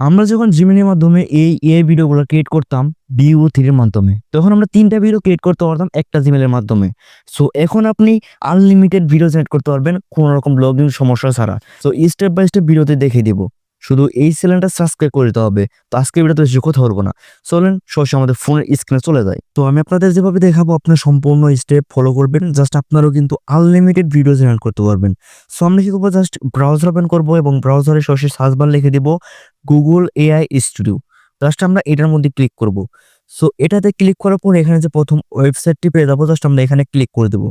আমরা যখন জিমিনির মাধ্যমে এই এআই ভিডিওগুলো ক্রিয়েট করতাম ভিউ থ্রির মাধ্যমে, তখন আমরা তিনটা ভিডিও ক্রিয়েট করতে পারতাম একটা জিমেলের মাধ্যমে। সো এখন আপনি আনলিমিটেড ভিডিও জেনারেট করতে পারবেন কোনো রকম ব্লগিং সমস্যা ছাড়া। সো স্টেপ বাই স্টেপ ভিডিওতে দেখিয়ে দিব। শুধু এই চ্যানেলটা সাবস্ক্রাইব করে দিতে হবে। তো আজকে ভিডিওতে বেশি কথা বলব না। চলেন সরাসরি আমাদের ফোনের স্ক্রিনে চলে যায় তো আমি আপনাদের যেভাবে দেখাবো আপনার সম্পূর্ণ স্টেপ ফলো করবেন। জাস্ট আপনারাও কিন্তু আনলিমিটেড ভিডিও জেনারেট করতে পারবেন। সো আমরা কি করব? জাস্ট ব্রাউজার ওপেন করব এবং ব্রাউজারে সরাসরি সার্চ বার লিখে দিব গুগল এআই স্টুডিও জাস্ট আমরা এটার মধ্যে ক্লিক করব। সো এটাতে ক্লিক করার পর এখানে যে প্রথম ওয়েবসাইটটি পেয়ে যাব জাস্ট আমরা এখানে ক্লিক করে দেবো।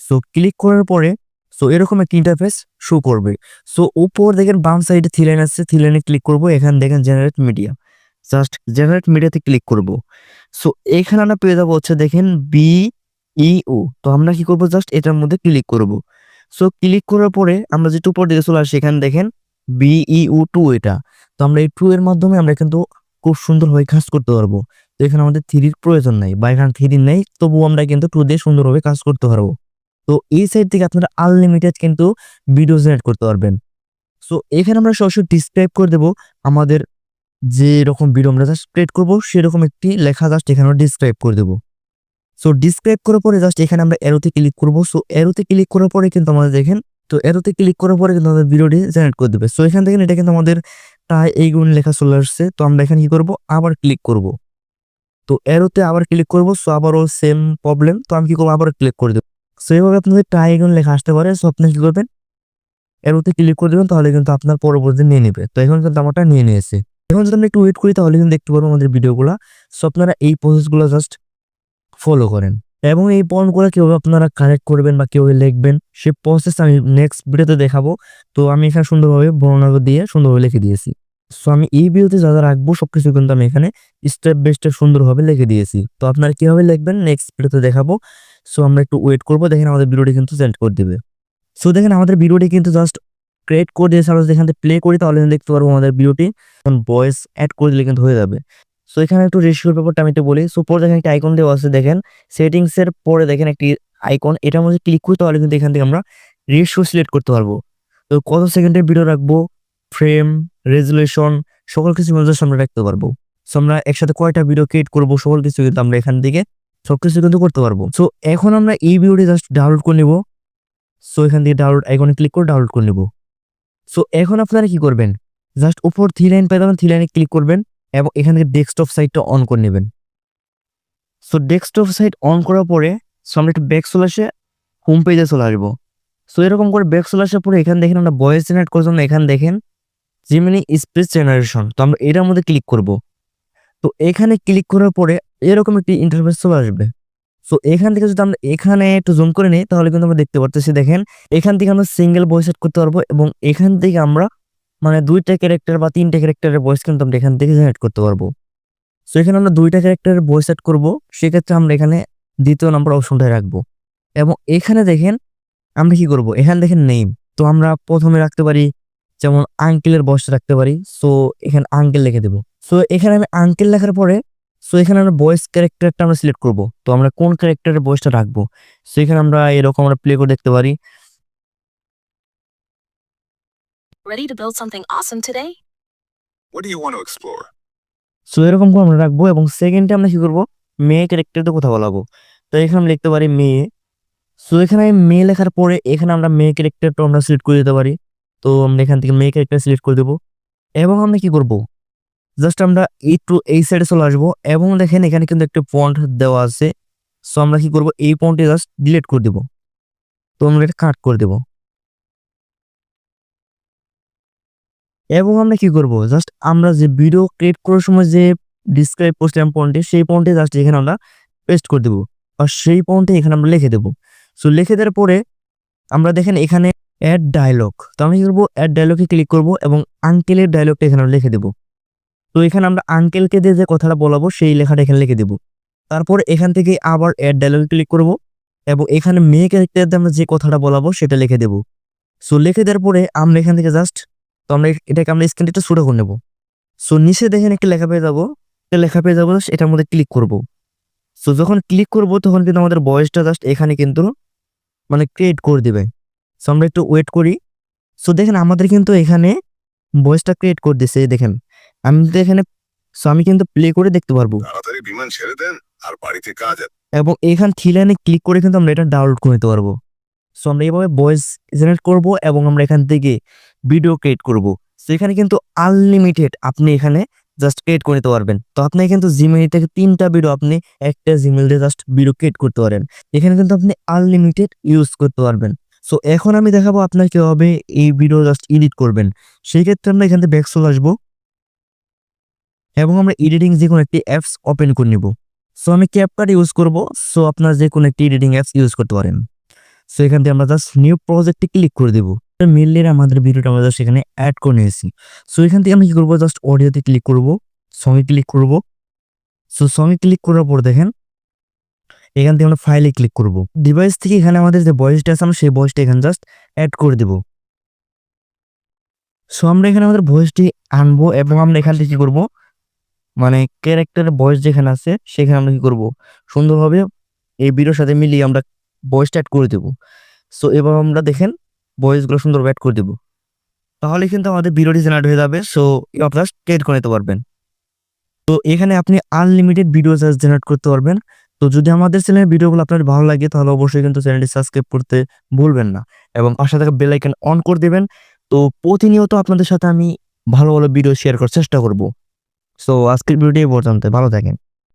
সো ক্লিক করার পরে সো এরকম একটা ইন্টারফেস শো করবে। সো উপর দেখেন বাম সাইডে থ্রি লাইন আসছে থ্রি লাইনে ক্লিক করব, এখানে দেখেন জেনারেট মিডিয়া জাস্ট জেনারেট মিডিয়াতে ক্লিক করব। সো এখানে আমরা পেয়ে যাব হচ্ছে দেখেন বি ইউ তো আমরা কি করব? জাস্ট এটার মধ্যে ক্লিক করব। সো ক্লিক করার পরে আমরা যেটা উপর দিকে চলে আসি, এখানে দেখেন বিইউ টু এটা। তো আমরা এই টু এর মাধ্যমে আমরা কিন্তু খুব সুন্দরভাবে কাজ করতে পারব। তো এখানে আমাদের থ্রির প্রয়োজন নাই, বা এখানে থ্রি নেই, তবুও আমরা কিন্তু টু দিয়ে সুন্দরভাবে কাজ করতে পারব। তো এই সাইড থেকে আপনারা আনলিমিটেড কিন্তু ভিডিও জেনারেট করতে পারবেন। সো এখানে আমরা সরাসরি ডিসক্রাইব করে দেবো আমাদের যে রকম ভিডিও আমরা জাস্ট ক্রিয়েট করব, সেরকম একটি লেখা জাস্ট এখানে ডিসক্রাইব করে দেবো। সো ডিসক্রাইব করার পরে জাস্ট এখানে আমরা এরোতে ক্লিক করব। সো এরোতে ক্লিক করার পরে কিন্তু আমাদের দেখেন, তো এরোতে ক্লিক করার পরে কিন্তু আমাদের ভিডিওটি জেনারেট করে দেবে। সো এখান থেকে এটা কিন্তু আমাদের প্রায় এইগুলো লেখা চলে আসছে। তো আমরা এখানে কি করব? আবার ক্লিক করব। তো এরোতে আবার ক্লিক করব। সো আবারও সেম প্রবলেম তো আমি কি করব? আবার ক্লিক করে দেবো। সো এইভাবে আপনাদের ট্রাইগুন লেখা আসতে পারে সো আপনি কি করবেন? এরোতে ক্লিক করে দেবেন, তাহলে কিন্তু আপনার পরবর্তী নিয়ে নেবে। তো এখন কিন্তু আমারটা নিয়ে নিয়েছে। এখন যদি আমরা একটু ওয়েট করি, তাহলে কিন্তু দেখতে পারব আমাদের ভিডিওগুলো সো আপনারা এই প্রসেসগুলো জাস্ট ফলো করেন। এবং এই পয়েন্টগুলো কীভাবে আপনারা কারেক্ট করবেন বা কীভাবে লিখবেন, সে প্রসেস আমি নেক্সট ভিডিওতে দেখাবো। তো আমি এখানে সুন্দরভাবে বর্ণনা দিয়ে সুন্দরভাবে লিখে দিয়েছি। সো আমি এই ভিডিওতে যা যা রাখব সব কিছু কিন্তু আমি এখানে স্টেপ বাই স্টেপ সুন্দরভাবে লিখে দিয়েছি। তো আপনারা কীভাবে লিখবেন নেক্সট ভিডিওতে দেখাবো। সো আমরা একটু ওয়েট করব, দেখেন আমাদের ভিডিওটি কিন্তু সেন্ড করে দেবে। সো দেখেন আমাদের ভিডিওটি কিন্তু জাস্ট ক্রিয়েট করে দিয়েছে। আমরা যেখান থেকে প্লে করি, তাহলে দেখতে পারব আমাদের ভিডিওটি ভয়েস অ্যাড করে দিলে কিন্তু হয়ে যাবে। সো এখানে একটু রেশিওর ব্যাপারটা আমি একটু বলি। সো পরে দেখেন একটা আইকন দেওয়া আছে, দেখেন। সেটিংস এর পরে দেখেন একটি আইকন এটার মধ্যে ক্লিক করি, তাহলে কিন্তু এখান থেকে আমরা রেশিও সিলেক্ট করতে পারব। তো কত সেকেন্ডের ভিডিও রাখব? ফ্রেম রেজুলেশন সকল কিছু জাস্ট আমরা রাখতে পারব। সো আমরা একসাথে কয়টা ভিডিও ক্রিয়েট করব, সকল কিছু কিন্তু আমরা এখান থেকে সবকিছু কিন্তু করতে পারব। সো এখন আমরা এই ভিডিওটি জাস্ট ডাউনলোড করে নিব। সো এখান থেকে ডাউনলোড আইকনে ক্লিক করে ডাউনলোড করে নিব। সো এখন আপনারা কি করবেন? জাস্ট উপর থ্রি লাইন পেয়ে যাবেন থ্রি লাইনে ক্লিক করবেন এবং এখান থেকে ডেস্কটপ সাইটটা অন করে নেবেন। সো ডেস্কটপ সাইট অন করার পরে সো আমরা একটু ব্যাক চলে আসে হোম পেজে চলে আসব। সো এরকম করে ব্যাক চলে আসার পরে এখানে দেখেন আমরা ভয়েস জেনারেট করার জন্য এখানে দেখেন জিমিনি স্পিচ জেনারেশন তো আমরা এটার মধ্যে ক্লিক করব। তো এখানে ক্লিক করার পরে এরকম একটি ইন্টারফেস চলে আসবে। সো এখান থেকে যদি আমরা এখানে একটু জুম করে নিই, তাহলে কিন্তু আমরা দেখতে পারতেছি, দেখেন, এখান থেকে আমরা সিঙ্গেল ভয়েস সেট করতে পারব এবং এখান থেকে আমরা মানে দুইটা ক্যারেক্টার বা তিনটা ক্যারেক্টারের ভয়েস কিন্তু আমরা এখান থেকে জেনারেট করতে পারব। সো এখানে আমরা দুইটা ক্যারেক্টারের ভয়েস সেট করব, সেক্ষেত্রে আমরা এখানে দ্বিতীয় নম্বর অপশনটা রাখব। এবং এখানে দেখেন, আমরা কি করব? এখানে দেখেন নেম তো আমরা প্রথমে রাখতে পারি, যেমন আঙ্কেলের বয়সটা রাখতে পারি সো এখানে আঙ্কেল লিখে দেবো। সো এখানে আমি আঙ্কেল লেখার পরে সো এখানে আমরা বয়েস ক্যারেক্টারটা আমরা সিলেক্ট করব। তো আমরা কোন ক্যারেক্টারের বয়েসটা রাখব? সো এখানে আমরা এরকম আমরা প্লে করে দেখতে পারি। Ready to build something awesome today? What do you want to explore? So এরকম করে আমরা রাখব এবং সেকেন্ডে আমরা কি করব? মেয়ে ক্যারেক্টারতে কথা বলাবো। তো এখানে আমরা লিখতে পারি মেয়ে। সো এখানে মেয়ে লেখার পরে এখানে আমরা মেয়ে ক্যারেক্টারটা আমরা সিলেক্ট করে দিতে পারি। তো আমরা এখান থেকে মেয়ে ক্যারেক্টার সিলেক্ট করে দেবো। এবং আমরা কি করব? জাস্ট আমরা একটু এই সাইডে চলে আসব এবং দেখেন এখানে কিন্তু একটা পয়েন্ট দেওয়া আছে। সো আমরা কি করব? এই পয়েন্টে জাস্ট ডিলিট করে দেবো। তো আমরা এটা কাট করে দেবো। এবং আমরা কি করব? জাস্ট আমরা যে ভিডিও ক্রিয়েট করার সময় যে ডিসক্রাইব করছিলাম পয়েন্টে, সেই পয়েন্টে জাস্ট এখানে আমরা পেস্ট করে দেবো। আর সেই পয়েন্টে এখানে আমরা লিখে দেবো। সো লিখে দেওয়ার পরে আমরা দেখেন এখানে অ্যাড ডায়লগ তো আমি কি করব? অ্যাড ডায়লগে ক্লিক করব এবং আঙ্কেলের ডায়লগটা এখানে লিখে দেবো। তো এখানে আমরা আঙ্কেলকে দিয়ে যে কথাটা বলাবো, সেই লেখাটা এখানে লিখে দেবো। তারপর এখান থেকে আবার অ্যাড ডায়লগে ক্লিক করব এবং এখানে মেয়ে ক্যারেক্টার আমরা যে কথাটা বলাবো, সেটা লিখে দেবো। সো লিখে দেওয়ার পরে আমরা এখান থেকে জাস্ট তো আমরা এটাকে আমরা স্ক্রিনটা একটু ছোটো করে নেব। সো নিচে দেখেন একটা লেখা পেয়ে যাব। একটা লেখা পেয়ে যাব জাস্ট এটার মধ্যে ক্লিক করব। সো যখন ক্লিক করব, তখন কিন্তু আমাদের বয়সটা জাস্ট এখানে কিন্তু মানে ক্রিয়েট করে দেবে। সো আমরা একটু ওয়েট করি। সো দেখেন আমাদের কিন্তু এখানে বয়সটা ক্রিয়েট করে এই দেখেন। আমি তো এখানে সো আমি কিন্তু প্লে করে দেখতে পারব। তাড়াতাড়ি বিমান ছেড়ে দেন আর বাড়িতে কাজ এবং এখান থ্রি লাইনে ক্লিক করে কিন্তু আমরা এটা ডাউনলোড করে নিতে পারব। সো আমরা এইভাবে ভয়েস জেনারেট করব এবং আমরা এখান থেকে ভিডিও ক্রিয়েট করব। সো এখানে কিন্তু আনলিমিটেড আপনি এখানে জাস্ট ক্রিয়েট করে নিতে পারবেন। তো আপনি কিন্তু জিমেল থেকে তিনটা ভিডিও আপনি একটা জিমেল দিয়ে জাস্ট ভিডিও ক্রিয়েট করতে পারেন। এখানে কিন্তু আপনি আনলিমিটেড ইউজ করতে পারবেন। সো এখন আমি দেখাবো আপনার কীভাবে এই ভিডিও জাস্ট এডিট করবেন। সেই ক্ষেত্রে আমরা এখান থেকে ব্যাক চলে আসব। এবং আমরা এডিটিং যে কোনো একটি অ্যাপস ওপেন করে নিব। সো আমি ক্যাপকাট ইউজ করব। সো আপনার যে কোনো একটি এডিটিং অ্যাপস ইউজ করতে পারেন। সো এখান থেকে আমরা জাস্ট নিউ প্রজেক্টে ক্লিক করে দেবো। মেনলি আমাদের ভিডিওটা আমরা জাস্ট এখানে অ্যাড করে নিয়েছি। সো এখান থেকে আমি কী করব? জাস্ট অডিওতে ক্লিক করব। সঙ্গে ক্লিক করব। সো সঙ্গে ক্লিক করার পর দেখেন, এখান থেকে আমরা ফাইলে ক্লিক করব। ডিভাইস থেকে এখানে আমাদের যে ভয়েসটা আছে, আমরা সেই ভয়েসটা এখানে জাস্ট অ্যাড করে দেব। সো আমরা এখানে আমাদের ভয়েসটি আনব এবং আমরা এখান থেকে কী করব? মানে ক্যারেক্টারের ভয়েস যেখানে আছে, সেখানে আমরা কি করব? সুন্দরভাবে এই ভিডিওর সাথে মিলিয়ে আমরা ভয়েসটা অ্যাড করে দেব। সো এবার আমরা দেখেন ভয়েসগুলো সুন্দর অ্যাড করে দেব। তাহলে কিন্তু আমাদের ভিডিওটি জেনারেট হয়ে যাবে। সো আপনারা ক্রিয়েট করে নিতে পারবেন। তো, এখানে আপনি আনলিমিটেড ভিডিও জেনারেট করতে পারবেন। তো, যদি আমাদের চ্যানেলের ভিডিওগুলো আপনার ভালো লাগে, তাহলে অবশ্যই কিন্তু চ্যানেলটি সাবস্ক্রাইব করতে ভুলবেন না। এবং পাশে থাকা বেল অন করে দেবেন। তো, প্রতিনিয়ত আপনাদের সাথে আমি ভালো ভালো ভিডিও শেয়ার করার চেষ্টা করব। সো আজকের ভিডিওটি পর্যন্ত ভালো থাকেন।